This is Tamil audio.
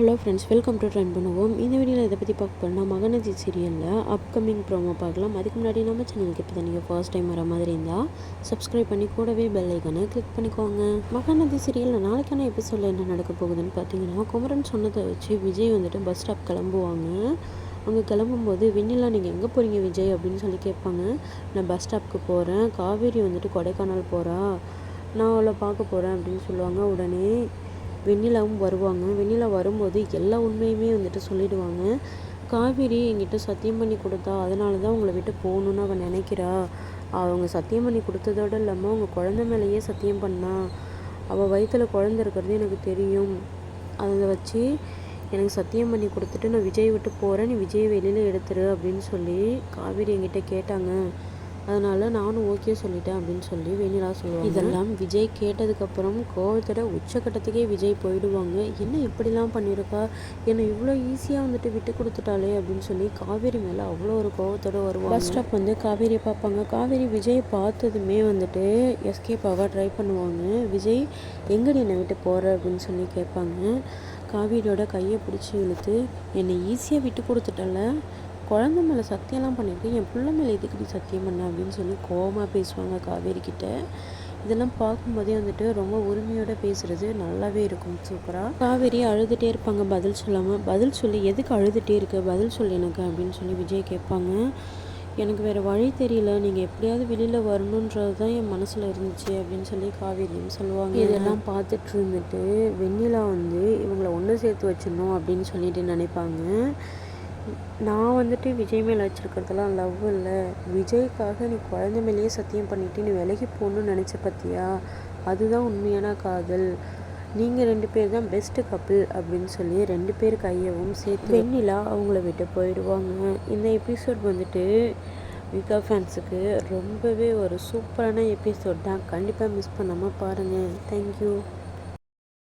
Hello friends welcome to trend பண்ணுவோம் இந்த வீடியோவில் இதை பற்றி பார்க்க போகிறோம்னா மகநதி சீரியலில் அப்கமிங் ப்ரோமோ பார்க்கலாம். அதுக்கு முன்னாடி நம்ம சேனலுக்கு இப்போ தான் நீங்கள் ஃபர்ஸ்ட் டைம் வர மாதிரி இருந்தால் சப்ஸ்கிரைப் பண்ணி கூடவே பெல் ஐக்கனை கிளிக் பண்ணிக்கோங்க. மகநதி சீரியலில் நாளைக்கான எபிசோடில் என்ன நடக்க போகுதுன்னு பார்த்தீங்கன்னா குமரன் சொன்னதை வச்சு விஜய் வந்துட்டு பஸ் ஸ்டாப் கிளம்புவாங்க. அங்கே கிளம்பும்போது வெண்ணிலா நீங்கள் எங்கே போகிறீங்க விஜய்? அப்படின்னு சொல்லி கேட்பாங்க. நான் பஸ் ஸ்டாப்புக்கு போகிறேன் காவேரி வந்துட்டு கொடைக்கானல் போகிறா நான் அவளை பார்க்க போகிறேன் அப்படின்னு சொல்லுவாங்க. உடனே வெண்ணிலாவும் வருவாங்க. வெண்ணிலா வரும்போது எல்லா உண்மையுமே வந்துட்டு சொல்லிடுவாங்க. காவேரி என்கிட்ட சத்தியம் பண்ணி கொடுத்தா அதனால தான் உங்களை விட்டு போகணுன்னு அவன் நினைக்கிறா. அவங்க சத்தியம் பண்ணி கொடுத்ததோடு இல்லாமல் அவங்க குழந்த மேலேயே சத்தியம் பண்ணா. அவள் வயிற்றில் குழந்த இருக்கிறது எனக்கு தெரியும். அதை வச்சு எனக்கு சத்தியம் பண்ணி கொடுத்துட்டு நான் விஜய் விட்டு போகிறேன் நீ விஜய் வெளியில் எடுத்துரு அப்படின்னு சொல்லி காவேரி என்கிட்ட கேட்டாங்க. அதனால் நானும் ஓகே சொல்லிட்டேன் அப்படின்னு சொல்லி வெண்ணிலா சொல்லுவாங்க. இதெல்லாம் விஜய் கேட்டதுக்கப்புறம் கோவத்தோட உச்சக்கட்டத்துக்கே விஜய் போயிடுவாங்க. என்ன இப்படிலாம் பண்ணியிருக்கா என்னை இவ்வளோ ஈஸியாக வந்துட்டு விட்டு கொடுத்துட்டாலே அப்படின்னு சொல்லி காவேரி மேலே அவ்வளோ ஒரு கோவத்தோட வருவாங்க. பஸ் ஸ்டாப் வந்து காவேரியை பார்ப்பாங்க. காவேரி விஜய் பார்த்ததுமே வந்துட்டு எஸ்கேப் ஆக ட்ரை பண்ணுவாங்க. விஜய் எங்கடி என்னை விட்டு போகிற அப்படின்னு சொல்லி கேட்பாங்க. காவேரியோட கையை பிடிச்சி இழுத்து என்னை ஈஸியாக விட்டு கொடுத்துட்டல குழந்த மேலே சத்தியம்லாம் பண்ணியிருக்கேன். என் பிள்ளை மேலே எதுக்கு நீ சத்தியம் பண்ண அப்படின்னு சொல்லி கோபமாக பேசுவாங்க காவேரி கிட்டே இதெல்லாம் பார்க்கும்போதே வந்துட்டு ரொம்ப உரிமையோட பேசுகிறது நல்லாவே இருக்கும். சூப்பராக காவேரி அழுதுகிட்டே இருப்பாங்க. பதில் சொல்லாமல் பதில் சொல்லி எதுக்கு அழுதுகிட்டே இருக்க? பதில் சொல்லி எனக்கு அப்படின்னு சொல்லி விஜய் கேட்பாங்க. எனக்கு வேறு வழி தெரியல. நீங்கள் எப்படியாவது வெளியில் வரணுன்றது தான் என் மனசில் இருந்துச்சு அப்படின்னு சொல்லி காவேரியும் சொல்லுவாங்க. இதெல்லாம் பார்த்துட்டு இருந்துட்டு வெண்ணிலா வந்து இவங்களை ஒன்று சேர்த்து வச்சிடணும் அப்படின்னு சொல்லிட்டு நினைப்பாங்க. நான் வந்துட்டு விஜய் மேலே வச்சுருக்கிறதெல்லாம் லவ் இல்லை. விஜய்க்காக நீ குழந்த மேலேயே சத்தியம் பண்ணிவிட்டு நீ விலகி போகணுன்னு நினச்ச பார்த்தியா அதுதான் உண்மையான காதல். நீங்கள் ரெண்டு பேர் தான் பெஸ்ட்டு கப்பிள் அப்படின்னு சொல்லி ரெண்டு பேர் கையவும் சேர்த்து வெண்ணிலா அவங்கள விட்டு போயிடுவாங்க. இந்த எபிசோட் வந்துட்டு விகா ஃபேன்ஸுக்கு ரொம்பவே ஒரு சூப்பரான எபிசோட் தான். கண்டிப்பாக மிஸ் பண்ணாமல் பாருங்கள் தேங்க்யூ